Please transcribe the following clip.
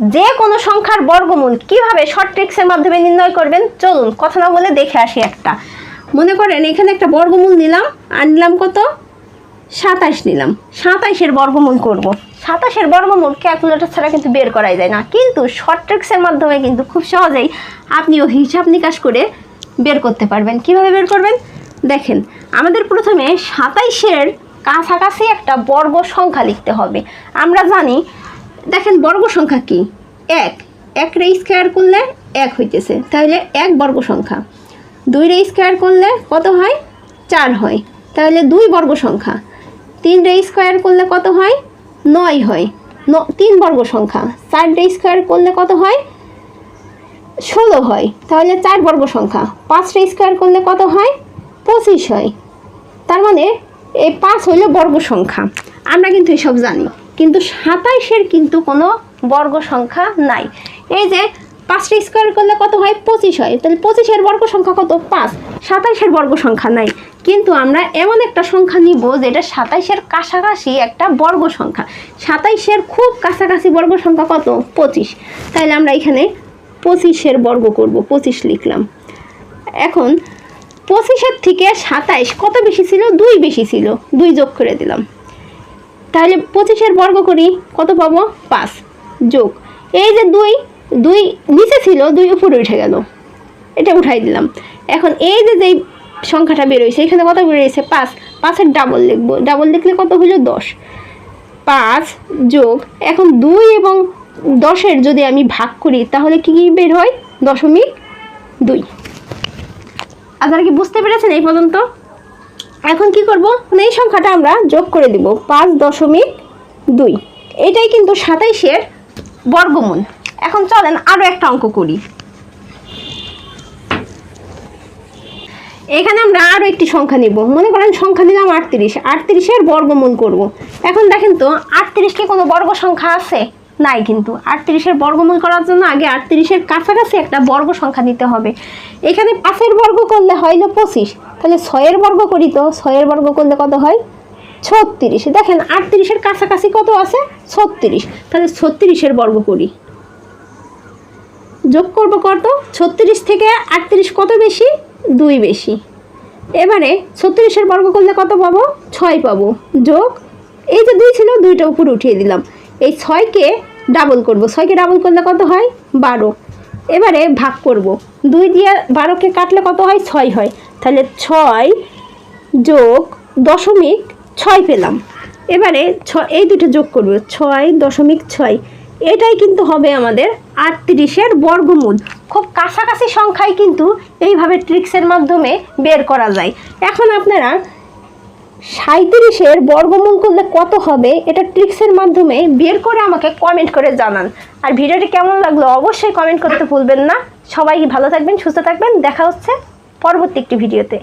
যে কোনো সংখ্যার বর্গমূল কীভাবে শর্ট ট্রিক্সের মাধ্যমে নির্ণয় করবেন? চলুন, কথা না বলে দেখে আসি একটা। মনে করেন, এখানে একটা বর্গমূল নিলাম, আর নিলাম কত? সাতাশ নিলাম। সাতাইশের বর্গমূল করব। সাতাশের বর্গমূল ক্যালকুলেটর ছাড়া কিন্তু বের করাই যায় না। কিন্তু শর্ট ট্রিক্সের মাধ্যমে কিন্তু খুব সহজেই আপনিও হিসাব নিকাশ করে বের করতে পারবেন। কীভাবে বের করবেন? দেখেন, আমাদের প্রথমে সাতাইশের কাছাকাছি একটা বর্গ সংখ্যা লিখতে হবে। আমরা জানি দেখেন, বর্গ সংখ্যা কি? এক। এক রে স্কোয়ার করলে এক হইতেছে। তাহলে এক বর্গ সংখ্যা। দুই রে স্কোয়ার করলে কত হয়? চার হয়। তাহলে দুই বর্গ সংখ্যা। তিন রে স্কোয়ার করলে কত হয়? নয় হয়। ন, তিন বর্গ সংখ্যা। চার রে স্কোয়ার করলে কত হয়? ষোলো হয়। তাহলে চার বর্গ সংখ্যা। পাঁচ রে স্কোয়ার করলে কত হয়? পঁচিশ হয়। তার মানে এই পাঁচ হইল বর্গ সংখ্যা। আমরা কিন্তু এসব জানি। কিন্তু সাতাইশের কিন্তু কোনো বর্গ সংখ্যা নাই। এই যে পাঁচটা স্কোয়ার করলে কত হয়? পঁচিশ হয়। তাহলে পঁচিশের বর্গ সংখ্যা কত? পাঁচ। সাতাইশের বর্গ সংখ্যা নাই। কিন্তু আমরা এমন একটা সংখ্যা নিব যেটা সাতাইশের কাছাকাছি একটা বর্গ সংখ্যা। সাতাইশের খুব কাছাকাছি বর্গ সংখ্যা কত? পঁচিশ। তাহলে আমরা এখানে পঁচিশের বর্গ করব। পঁচিশ লিখলাম। এখন পঁচিশের থেকে সাতাইশ কত বেশি ছিল? দুই বেশি ছিল। দুই যোগ করে দিলাম। তাহলে পঁচিশের বর্গ করি, কত পাবো? পাঁচ। যোগ। এই যে দুই দুই নিচে ছিল, দুই উপরে উঠে গেল। এটা উঠাই দিলাম। এখন এই যে যেই সংখ্যাটা বেরোইছে এখানে কত বেরোয়েছে? পাঁচ। পাঁচের ডাবল লিখব। ডাবল লিখলে কত হলো? দশ। পাঁচ যোগ। এখন দুই এবং দশের যদি আমি ভাগ করি, তাহলে কি কি বের হয়? দশমিক দুই। আপনারা কি বুঝতে পেরেছেন এই পর্যন্ত? এখন কি করব? মানে এই সংখ্যাটা আমরা যোগ করে দিব পাঁচ দশমিক দুই। এটাই কিন্তু সাতাইশের বর্গমূল। এখন চলেন আরও একটা অঙ্ক করি। এখানে আমরা আরও একটি সংখ্যা নিব। মনে করেন সংখ্যা নিলাম আটত্রিশ। আটত্রিশের বর্গমূল করব। এখন দেখেন তো, আটত্রিশ কি কোনো বর্গ সংখ্যা আছে? নাই কিন্তু। আটত্রিশের বর্গমূল করার জন্য আগে আটত্রিশের কাছাকাছি একটা বর্গ সংখ্যা দিতে হবে। এখানে পাঁচের বর্গ করলে হইল পঁচিশ। তাহলে ছয়ের বর্গ করি তো, ছয়ের বর্গ করলে কত হয়? ছত্রিশ। দেখেন, আটত্রিশের কাছাকাছি কত আছে? ছত্রিশ। তাহলে ছত্রিশের বর্গ করি। যোগ করব কত? ছত্রিশ থেকে আটত্রিশ কত বেশি? দুই বেশি। এবারে ছত্রিশের বর্গ করলে কত পাবো? ছয় পাবো। যোগ, এই যে দুই ছিল, দুইটা উপরে উঠিয়ে দিলাম। এই ছয়কে ডাবল করব। ছয়কে ডাবল করলে কত হয়? বারো। এবারে ভাগ করব। দুই দিয়ে বারোকে কাটলে কত হয়? ছয় হয়। তাহলে ছয় যোগ দশমিক ছয় পেলাম। এবারে ছ, এই দুটো যোগ করব। ছয় দশমিক ছয়। এটাই কিন্তু হবে আমাদের আটত্রিশের বর্গমূল। খুব কাছাকাছি সংখ্যায় কিন্তু এইভাবে ট্রিক্সের মাধ্যমে বের করা যায়। এখন আপনারা সাঁত্রিশের বর্গমূল করলে কত হবে? এটা ট্রিক্সের মাধ্যমে বের করে আমাকে কমেন্ট করে জানান। আর ভিডিওটি কেমন লাগল অবশ্যই কমেন্ট করতে ভুলবেন না। সবাই ভালো থাকবেন, সুস্থ থাকবেন। দেখা হচ্ছে পরবর্তী একটি ভিডিওতে।